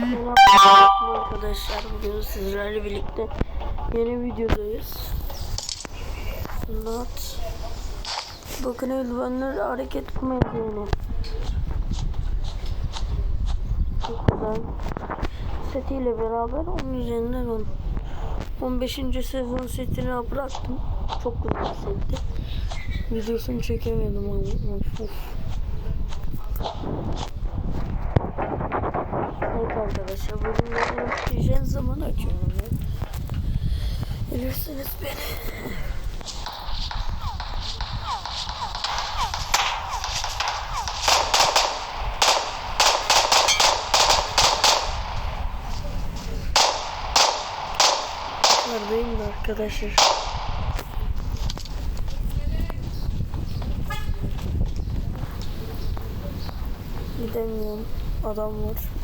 Merhaba arkadaşlar bugün sizlerle birlikte yeni videodayız. Not. Bakın eldivenler hareket kumandonu. Çok güzel. Setiyle beraber onun üzerinden on. 15. sezon setini bıraktım. Çok güzel setti. Videosunu çekemedim of, of. Evet arkadaşlar bugün hijyen zaman açıyorum. Bilirsiniz beni. Neredeyim de arkadaşlar. Gidemiyorum. Adam var.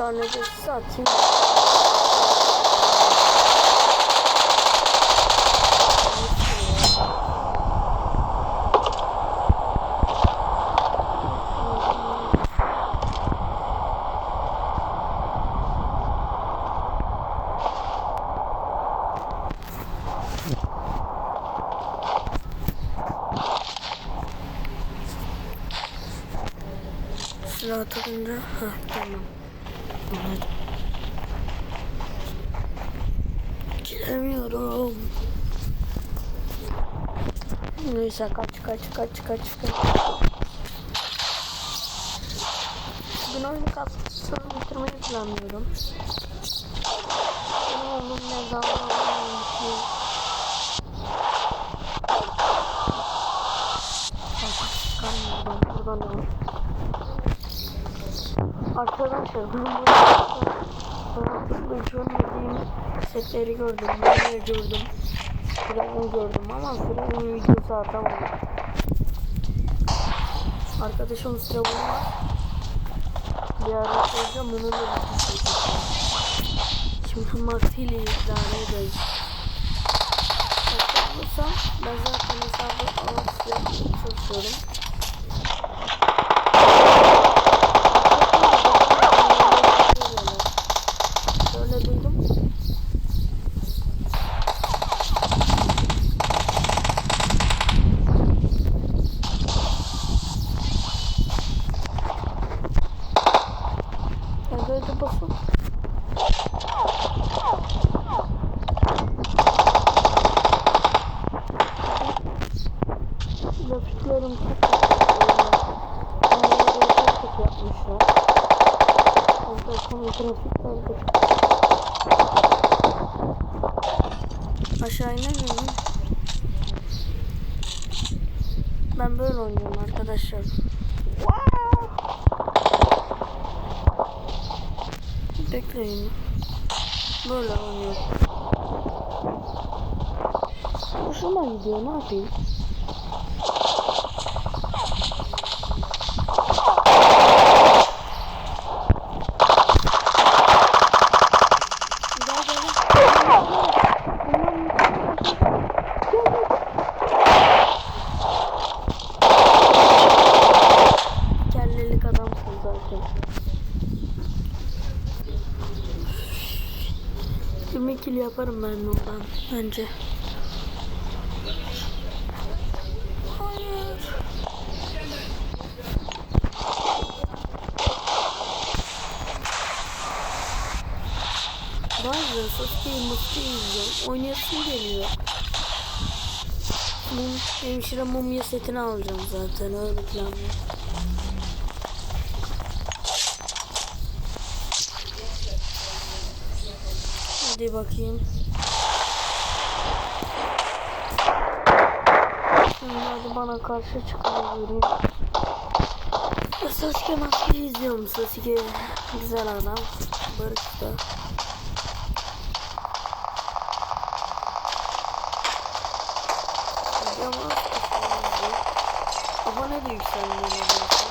Bir tane de size atayım. Silah atınca, ha tamam. Anladım. Giremiyorum. Neyse kaç kaç kaç kaç kaç. Bugün oyunu kasıtsız bitirmeyi planlıyorum. Benim oğlum ne zaman buradan buradan da var. Arkadaşlar ben burada görmediğim setleri gördüm. Neler gördüm. Firavun gördüm ama Firavun videosu atamadım. Arkadaşım Firavun var. Bir ara koyacağım onu da videosu çekeceğim. Şimdi Martı ile idare edeceğiz. Bakabilirsem ben zaten hesabı size çalışıyorum. Orada konu grafikler de Aşağı inemiyorum. Ben böyle oynuyorum arkadaşlar. Bekleyin. Böyle oynuyorum. Hoşuma gidiyor ne yapayım? 20 kill yaparım ben oradan bence. Hayır. Bazen Sasuke'yi mutlu izliyorum. Oynayasım geliyor. Mum, hemşire mumya setini alacağım zaten. Öyle planlıyorum. Hadi bakayım. Hadi bana karşı çıkıyor. Sasuke maskeli izliyorum. Sasuke güzel adam. Barış da. Abone de yükselmiyor.